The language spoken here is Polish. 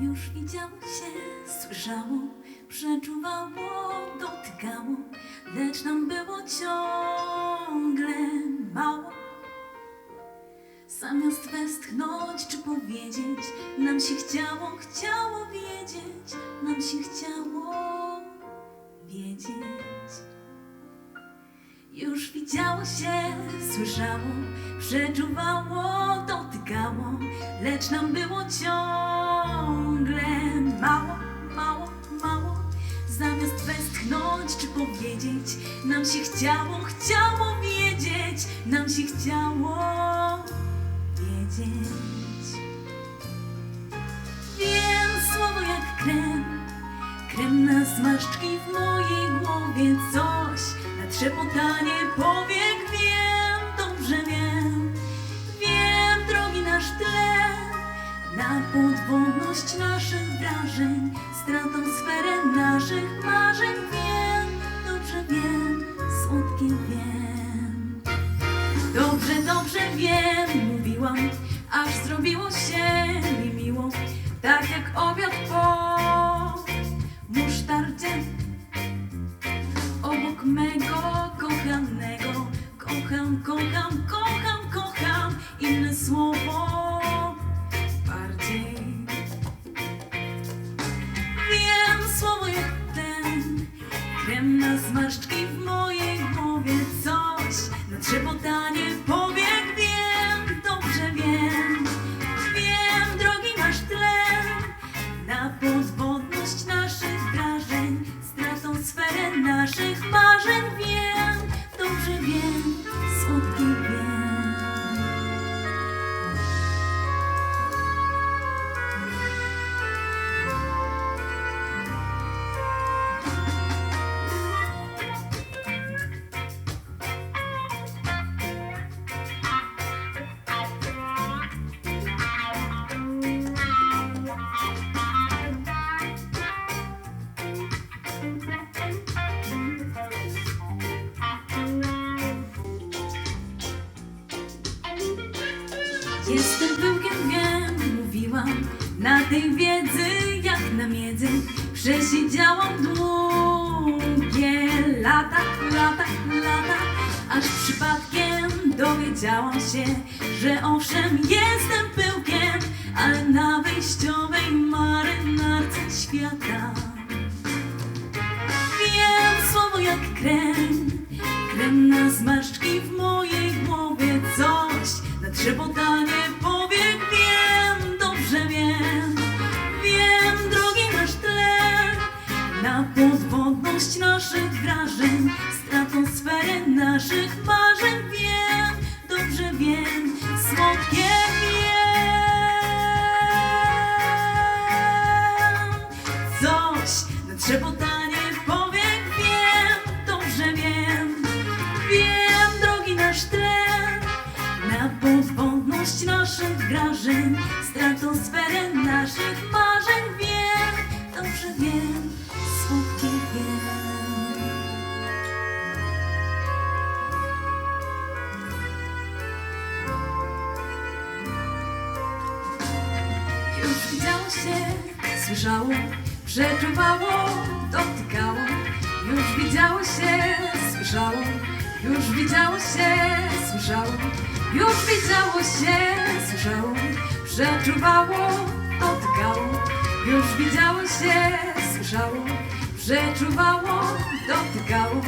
Już widziało się, słyszało, przeczuwało, dotykało, lecz nam było ciągle mało. Zamiast westchnąć czy powiedzieć, nam się chciało, chciało wiedzieć, nam się chciało wiedzieć. Już widziało się, słyszało, przeczuwało, dotykało, lecz nam było ciągle mało, mało, mało. Zamiast westchnąć czy powiedzieć, nam się chciało, chciało wiedzieć, nam się chciało wiedzieć. Więc słowo jak krem, krem na zmarszczki w mojej głowie coś na trzepotanie powiek wiem, dobrze wiem podwodność naszych wrażeń, stratą sferę naszych marzeń wiem, dobrze wiem, słodkie wiem. Dobrze, dobrze wiem, mówiłam, aż zrobiło się mi miło, tak jak obiad po musztardzie. Obok mego kochanego, kocham, kocham, kocham, kocham, inne słowo krem na zmarszczki w mojej głowie, coś. Na trzepotanie powiek wiem, dobrze wiem. Wiem, drogi masz tlen, na podwodność naszych wrażeń, stratą sferę naszych marzeń. Wiem, dobrze wiem, Jestem pyłkiem, wiem, mówiłam Na tej wiedzy jak na miedzy Przesiedziałam długie lata, lata, lata Aż przypadkiem dowiedziałam się Że owszem jestem pyłkiem Ale na wejściowej marynarce świata podwodność naszych wrażeń Stratą sferę naszych marzeń. Wiem, dobrze wiem Słodkie wiem. Coś na trzepotanie powiek Wiem, dobrze wiem. Wiem, drogi nasz tlen Na podwodność naszych wrażeń Stratą sferę naszych marzeń. Wiem, dobrze wiem się, słyszało, przeczuwało, dotykało. Już widziało się, słyszało, już widziało się, słyszało. Już widziało się, słyszało, przeczuwało, dotykało. Już widziało się, słyszało, przeczuwało, dotykało.